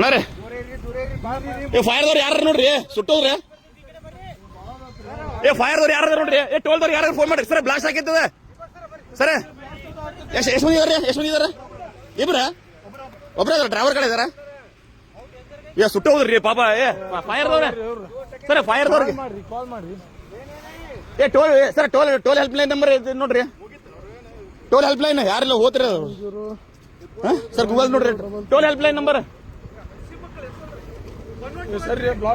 ಅಣ್ಣ ರೀ. ಏ ಫೈರ್ದವ್ರು ಯಾರು ನೋಡ್ರಿ? ಸುಟ್ಟೋದ್ರಿ? ಏ ಫೈರ್ದವ್ರು ಯಾರು ನೋಡ್ರಿ? ಏ ಟೋಲ್ದವ್ರು ಯಾರು ಫೋನ್ ಮಾಡ್ರಿ ಸರ್ ಬ್ಲಾಸ್ಟ್ ಆಗಿರ್ತದ ಸರ್ ಎಷ್ಟು ಎಷ್ಟು ಮಂದಿ ಇದಾರೆ ಎಷ್ಟು ಮಂದಿ ಇದಾರೆ ಇಬ್ರ? ಒಬ್ರ ಇದಾರ ಡ್ರೈವರ್ ಕಡೆ ಇದಾರ? ಏ ಸುಟ್ಟೋದ್ರಿ ಪಾಪ ಏ ಫೈರ್ದವ್ರೆ ಸರ್ ಫೈರ್ದವ್ರಿಗೆ ಏ toll sir toll toll help line number ನೋಡ್ರಿ. ಟೋಲ್ ಹೆಲ್ಪ್ ಲೈನ್ ಯಾರಿಲ್ಲ ಹೋತ್ರಿ ಅದು. ಸರ್ ಗೂಗಲ್ ನೋಡ್ರಿ. ಟೋಲ್ ಹೆಲ್ಪ್ ಲೈನ್ ನಂಬರ್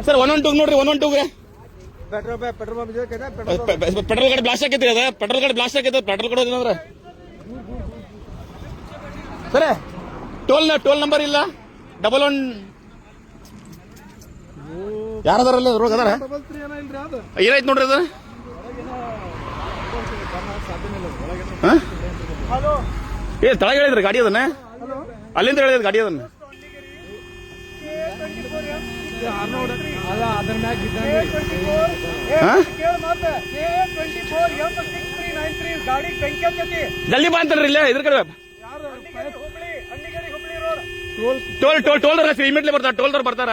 ಸರಿ ಒನ್ ಒನ್ ಟೂ ನೋಡ್ರಿ ಒನ್ ಒನ್ ಟೂಗೆ ಪೆಟ್ರೋಲ್ ಪೆಟ್ರೋಲ್ ಕಡೆ ಗಾಡಿ ಬ್ಲಾಸ್ಟ್ ಆಗೈತಿ ಅದ? ಪೆಟ್ರೋಲ್ ಗಾಡಿ ಬ್ಲಾಸ್ಟ್ ಆಗೈತೆ ಪೆಟ್ರೋಲ್ ಕೊಡೋದು ಏನಂದ್ರೆ? ಸರಿ ಟೋಲ್ ಟೋಲ್ ನಂಬರ್ ಇಲ್ಲ? ಡಬಲ್ ಒನ್ ಯಾರದಾರಲ್ಲ ರೋಗ ಅದಾರ ಏನಾಯ್ತು ನೋಡ್ರಿ ಅದು? ಏ ತಳಗ ಹೇಳಿದ್ರಿ ಗಾಡಿ ಅದನ್ನ? ಅಲ್ಲಿಂದ ಹೇಳಿದ್ರಿ ಗಾಡಿ ಅದನ್ನ? ಜಲ್ದಿ ಬಾ ಅಂತಾರ್ರಿ ಇಲ್ಲೇ ಇದ್ರ ಕಡೆ ಯಾರು? Hubli Andigeri Hubli road. Toll toll toll ಟೋಲ್ದವ್ರ immediately ಬರ್ತಾರ ಟೋಲ್ ದರ್ ಬರ್ತಾರ.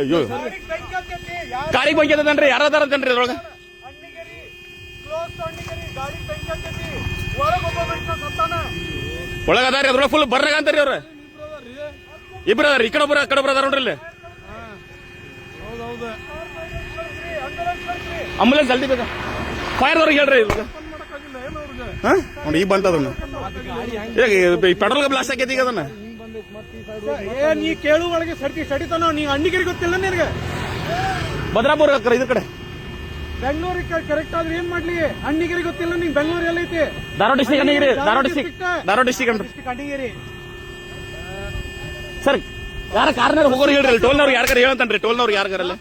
ಅಯ್ಯೋ. ಗಾಡಿ ಬಂಕಿ ಬಗ್ಗೆ ಅದನ್ರಿ ಯಾರು ಅದಾರ ಅಂತನ್ರಿ ಅದ್ರೊಳಗ ಅಂಡಿಗೇರಿ ಕ್ಲೋಸ್ ಅಂಡಿಗೇರಿ ಗಾಡಿ ಬೆಂಕಿ ಹತ್ತೈತಿ ಒಳಗೆ ಒಬ್ಬ ಮನುಷ್ಯ ಸತ್ತಾನ. ಒಳಗ ಅದಾರಿ ಅದ್ರೊಳಗ ಫುಲ್ ಬರ್ರಾಗ ಅಂತಾರ್ರಿ ಅವ್ರ. ಇಬ್ರು ಅದಾರ ಈ ಕಡೆ ಒಬ್ಬರ ಆ ಕಡೆ ಒಬ್ಬರ ಅದಾರ ನೋಡ್ರಿ ಇಲ್ಲಿ. ಆಂಬುಲೆನ್ಸ್ ಅಂಬುಲೆನ್ಸ್ ಜಲ್ದಿ ಬೇಕಾ ಫೈರ್ದವ್ರಿಗೆ ಹೇಳ್ರಿ ಹಾ? ನೋಡಿ ಈಗ ಬಂತ ಅದನ್ನ ಪೆಟ್ರೋಲ್ ಬ್ಲಾಸ್ಟ್ ಆಗೈತಿ ಈಗ ಅದನ್ನ. ಏ ನೀ ಕೇಳು ಒಳಗೆ ಸಡಿ ಸಡಿತಾನ? ನೀ ಅಂಡಿಗೇರಿ ಗೊತ್ತಿಲ್ಲ ನಿನಗೆ? ಭದ್ರಾಪುರ ಕಡೆ ಇದ್ರ ಕಡೆ. ಬೆಂಗಳೂರಿಗೆ ಕರೆಕ್ಟ್ ಆದ್ರೆ ಏನ್ ಮಾಡ್ಲಿ? ಅಣ್ಣಿಗಿರಿ ಗೊತ್ತಿಲ್ಲ ನಿಂಗೆ Bengaluru ಎಲ್ಲೈತಿ? Dharwad district Annigeri Dharwad district Dharwad district Andigeri sir ಯಾರ ಕಾರ್ನಾಗ ಹೋಗೋರು ಹೇಳ್ರಿ ಟೋಲ್ನವ್ರು ಯಾರ್ಗಾರ ಹೇಳಂತನ್ರಿ ಟೋಲ್ನವ್ರು ಯಾರ್ಗಾರಲ್ಲ